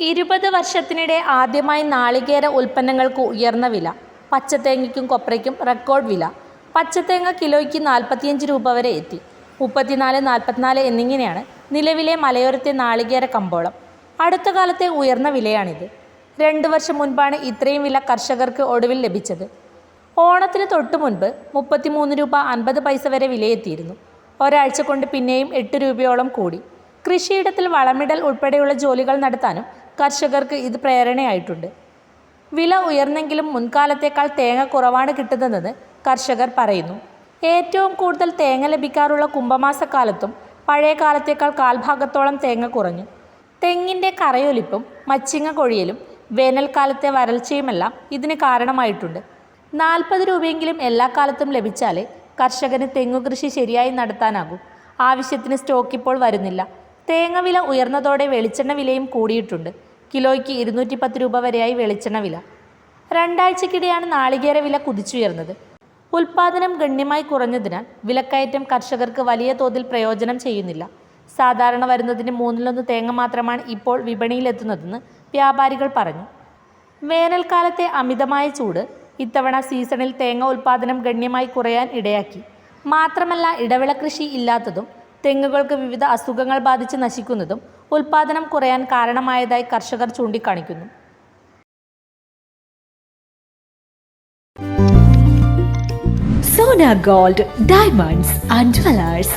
ഇരുപത് വർഷത്തിനിടെ ആദ്യമായി നാളികേര ഉൽപ്പന്നങ്ങൾക്ക് ഉയർന്ന വില. പച്ചത്തേങ്ങയ്ക്കും കൊപ്രയ്ക്കും റെക്കോർഡ് വില. പച്ചത്തേങ്ങ കിലോയ്ക്ക് നാൽപ്പത്തിയഞ്ച് രൂപ വരെ എത്തി. മുപ്പത്തിനാല് നാൽപ്പത്തിനാല് എന്നിങ്ങനെയാണ് നിലവിലെ മലയോരത്തെ നാളികേര കമ്പോളം. അടുത്ത കാലത്തെ ഉയർന്ന വിലയാണിത്. രണ്ട് വർഷം മുൻപാണ് ഇത്രയും വില കർഷകർക്ക് ഒടുവിൽ ലഭിച്ചത്. ഓണത്തിന് തൊട്ടു മുൻപ് മുപ്പത്തിമൂന്ന് രൂപ അൻപത് പൈസ വരെ വിലയെത്തിയിരുന്നു. ഒരാഴ്ച കൊണ്ട് പിന്നെയും എട്ട് രൂപയോളം കൂടി. കൃഷിയിടത്തിൽ വളമിടൽ ഉൾപ്പെടെയുള്ള ജോലികൾ നടത്താനും കർഷകർക്ക് ഇത് പ്രേരണയായിട്ടുണ്ട്. വില ഉയർന്നെങ്കിലും മുൻകാലത്തേക്കാൾ തേങ്ങ കുറവാണ് കിട്ടുന്നതെന്ന് കർഷകർ പറയുന്നു. ഏറ്റവും കൂടുതൽ തേങ്ങ ലഭിക്കാറുള്ള കുംഭമാസക്കാലത്തും പഴയ കാലത്തേക്കാൾ കാൽഭാഗത്തോളം തേങ്ങ കുറഞ്ഞു. തെങ്ങിന്റെ കറയൊലിപ്പും മച്ചിങ്ങ കൊഴിയലും വേനൽക്കാലത്തെ വരൾച്ചയുമെല്ലാം ഇതിന് കാരണമായിട്ടുണ്ട്. നാൽപ്പത് രൂപയെങ്കിലും എല്ലാ കാലത്തും ലഭിച്ചാലേ കർഷകന് തെങ്ങുകൃഷി ശരിയായി നടത്താനാകൂ. ആവശ്യത്തിന് സ്റ്റോക്ക് ഇപ്പോൾ വരുന്നില്ല. തേങ്ങ വില ഉയർന്നതോടെ വെളിച്ചെണ്ണ വിലയും കൂടിയിട്ടുണ്ട്. കിലോയ്ക്ക് ഇരുന്നൂറ്റി പത്ത് രൂപ വരെയായി വെളിച്ചെണ്ണ വില. രണ്ടാഴ്ചക്കിടെയാണ് നാളികേര വില കുതിച്ചുയർന്നത്. ഉൽപാദനം ഗണ്യമായി കുറഞ്ഞതിനാൽ വിലക്കയറ്റം കർഷകർക്ക് വലിയ തോതിൽ പ്രയോജനം ചെയ്യുന്നില്ല. സാധാരണ വരുന്നതിന് മൂന്നിലൊന്ന് തേങ്ങ മാത്രമാണ് ഇപ്പോൾ വിപണിയിലെത്തുന്നതെന്ന് വ്യാപാരികൾ പറഞ്ഞു. വേനൽക്കാലത്തെ അമിതമായ ചൂട് ഇത്തവണ സീസണിൽ തേങ്ങ ഉൽപാദനം ഗണ്യമായി കുറയാൻ ഇടയാക്കി. മാത്രമല്ല ഇടവിള കൃഷി ഇല്ലാത്തതും തെങ്ങുകൾക്ക് വിവിധ അസുഖങ്ങൾ ബാധിച്ച് നശിക്കുന്നതും ഉൽപാദനം കുറയാൻ കാരണമായതായി കർഷകർ ചൂണ്ടിക്കാണിക്കുന്നു. Sona gold diamonds and jewellers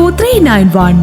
Two three nine one.